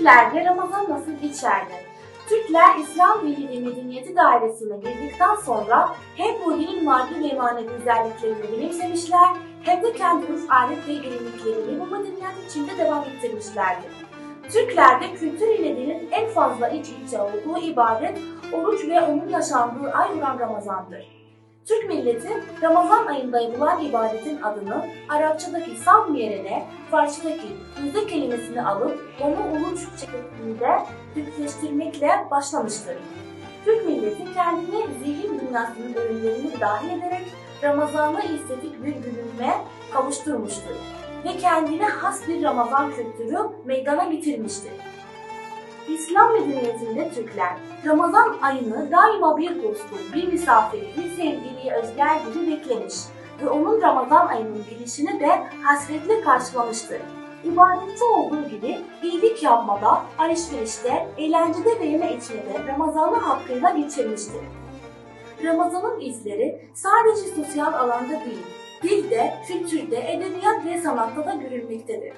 Türklerde Ramazan nasıl geçerdi? Türkler İslam ve medeniyeti dairesine girdikten sonra hem bu dinin maddi ve manevi özelliklerini benimsemişler hem de kendi urf adet ve geleneklerini bu medeniyet içinde devam ettirmişlerdir. Türklerde kültür ile dinin en fazla iç içe olduğu ibadet, oruç ve onun yaşandığı ay olan Ramazan'dır. Türk milleti Ramazan ayında yapılan ibadetin adını Arapçadaki savm yerine Farsçadaki yüzde kelimesini alıp onu oruç şeklinde Türkleştirmekle başlamıştır. Türk milleti kendine zihin dünyasının öğünlerini dahil ederek Ramazan'da estetik bir gülünme kavuşturmuştur ve kendine has bir Ramazan kültürü meydana getirmiştir. İslam medeniyetinde Türkler Ramazan ayını daima bir dostu, bir misafiri, bir sevgiliyi özler gibi beklemiş ve onun Ramazan ayının gelişini de hasretle karşılamıştır. İbadette olduğu gibi iyilik yapmada, alışverişte, eğlencede ve yeme içmede Ramazan'ı hakkıyla geçirmiştir. Ramazan'ın izleri sadece sosyal alanda değil, dilde, kültürde, edebiyat ve sanatta da görülmektedir.